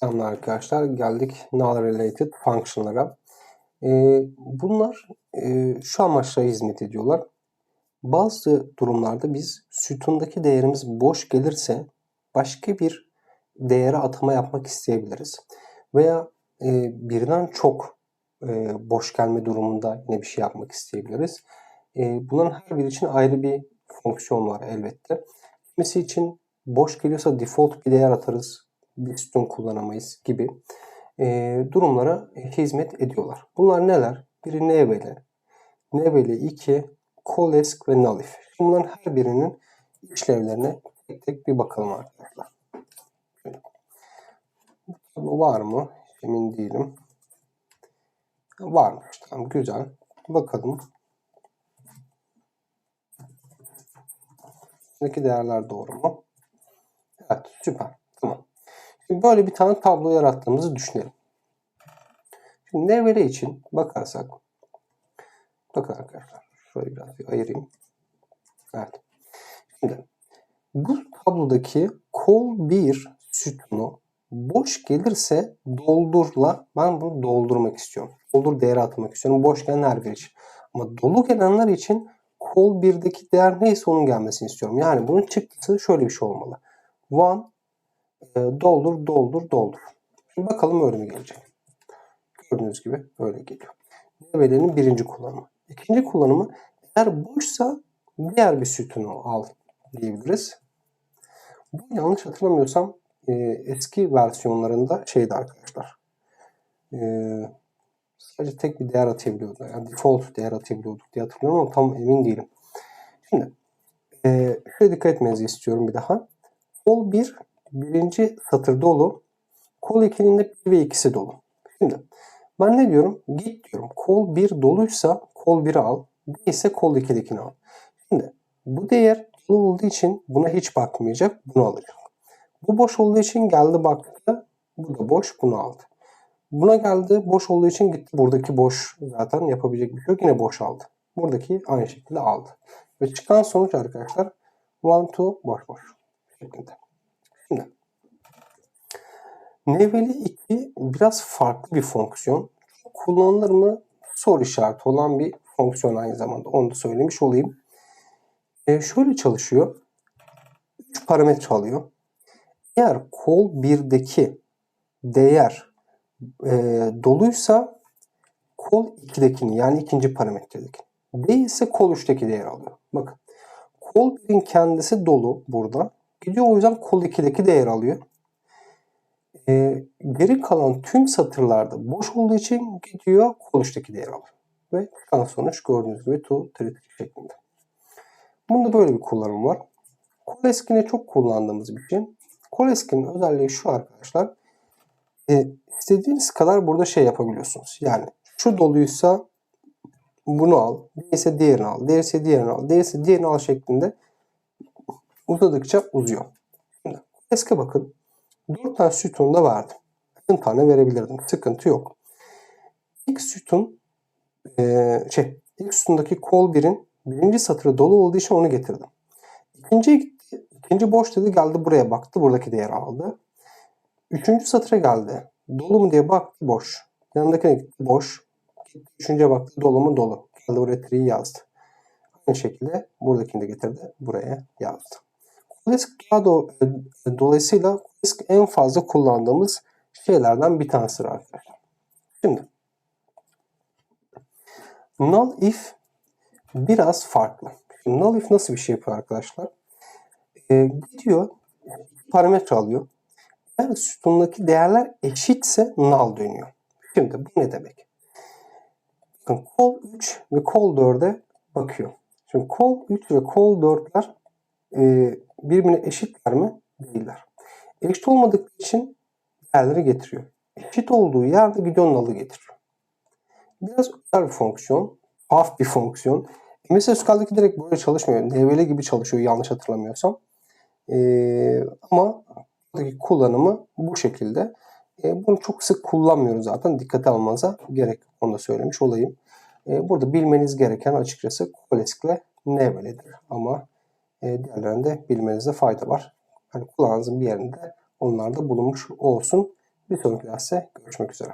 Selamlar arkadaşlar. Geldik null related function'lara. Ee, bunlar e, şu amaçla hizmet ediyorlar. Bazı durumlarda biz sütundaki değerimiz boş gelirse başka bir değere atama yapmak isteyebiliriz. Veya e, birden çok e, boş gelme durumunda yine bir şey yapmak isteyebiliriz. E, bunların her biri için ayrı bir fonksiyon var elbette. Kimisi için boş geliyorsa default bir değer atarız bir kullanamayız gibi e, durumlara hizmet ediyorlar. Bunlar neler? Biri nevele, nevele 2, colesk ve nalif. Bunların her birinin işlevlerine tek tek bir bakalım arkadaşlar. Bu var mı? Emin değilim. Varmış. Tamam güzel. Bakalım. Buradaki değerler doğru mu? Evet süper. Tamam. Şimdi böyle bir tane tablo yarattığımızı düşünelim. Şimdi nevre için bakarsak bakın arkadaşlar şöyle biraz bir ayırayım. Evet. Şimdi bu tablodaki kol 1 sütunu boş gelirse doldurla ben bunu doldurmak istiyorum. Doldur değeri atmak istiyorum. Boş gelen her bir için. Ama dolu gelenler için kol 1'deki değer neyse onun gelmesini istiyorum. Yani bunun çıktısı şöyle bir şey olmalı. One e, doldur, doldur, doldur. Şimdi bakalım öyle mi gelecek? Gördüğünüz gibi böyle geliyor. Nevelerin birinci kullanımı. İkinci kullanımı eğer boşsa diğer bir sütunu al diyebiliriz. Bu yanlış hatırlamıyorsam e, eski versiyonlarında şeydi arkadaşlar. E, sadece tek bir değer atabiliyordu. Yani default değer atabiliyorduk diye hatırlıyorum ama tam emin değilim. Şimdi e, şöyle dikkat etmenizi istiyorum bir daha. Kol 1 birinci satır dolu. Kol 2'nin de 1 ve 2'si dolu. Şimdi ben ne diyorum? Git diyorum. Kol 1 doluysa kol 1'i al. Değilse kol 2'dekini al. Şimdi bu değer dolu olduğu için buna hiç bakmayacak. Bunu alacak. Bu boş olduğu için geldi baktı. Bu da boş. Bunu aldı. Buna geldi. Boş olduğu için gitti. Buradaki boş zaten yapabilecek bir şey yok. Yine boş aldı. Buradaki aynı şekilde aldı. Ve çıkan sonuç arkadaşlar 1, 2, boş boş şeklinde. Neveli 2 biraz farklı bir fonksiyon. Kullanılır mı? Soru işareti olan bir fonksiyon aynı zamanda. Onu da söylemiş olayım. E şöyle çalışıyor. 3 parametre alıyor. Eğer kol 1'deki değer e, doluysa kol 2'dekini yani ikinci parametredeki. Değilse kol 3'teki değer alıyor. Bakın. Kol 1'in kendisi dolu burada. Gidiyor o yüzden kol 2'deki değer alıyor. Ee, geri kalan tüm satırlarda boş olduğu için gidiyor kol 3'teki değer alıyor. Ve çıkan sonuç gördüğünüz gibi to 3 şeklinde. Bunda böyle bir kullanım var. Koleskine çok kullandığımız bir şey. Koleskinin özelliği şu arkadaşlar. E, istediğiniz kadar burada şey yapabiliyorsunuz. Yani şu doluysa bunu al. Değilse diğerini al. Değilse diğerini al. Değilse diğerini al şeklinde uzadıkça uzuyor. Şimdi bakın. 4 tane sütun da vardı. 10 tane verebilirdim. Sıkıntı yok. İlk sütun e, şey ilk sütundaki kol 1'in birinci satırı dolu olduğu için onu getirdim. İkinciye gitti. İkinci boş dedi geldi buraya baktı. Buradaki değeri aldı. Üçüncü satıra geldi. Dolu mu diye baktı boş. Yanındakine gitti boş. Üçüncüye baktı dolu mu dolu. Geldi buraya tree'yi yazdı. Aynı şekilde buradakini de getirdi. Buraya yazdı. Disk daha do e, dolayısıyla disk en fazla kullandığımız şeylerden bir tanesidir arkadaşlar. Şimdi null if biraz farklı. Şimdi null if nasıl bir şey yapıyor arkadaşlar? Ee, gidiyor parametre alıyor. Eğer sütundaki değerler eşitse null dönüyor. Şimdi bu ne demek? Bakın call 3 ve call 4'e bakıyor. Şimdi call 3 ve call 4'ler e, birbirine eşitler mi? Değiller. Eşit olmadıkları için değerleri getiriyor. Eşit olduğu yerde gidiyor null'ı getiriyor. Biraz özel bir fonksiyon. Haf bir fonksiyon. MS SQL'daki direkt böyle çalışmıyor. NVL gibi çalışıyor yanlış hatırlamıyorsam. Ee, ama buradaki kullanımı bu şekilde. Ee, bunu çok sık kullanmıyoruz zaten. Dikkate almanıza gerek. Onu da söylemiş olayım. Ee, burada bilmeniz gereken açıkçası Kolesk ile NVL'dir. Ama e, diğerlerinde bilmenizde fayda var. Hani kulağınızın bir yerinde onlar da bulunmuş olsun Bir sonraki derste görüşmek üzere.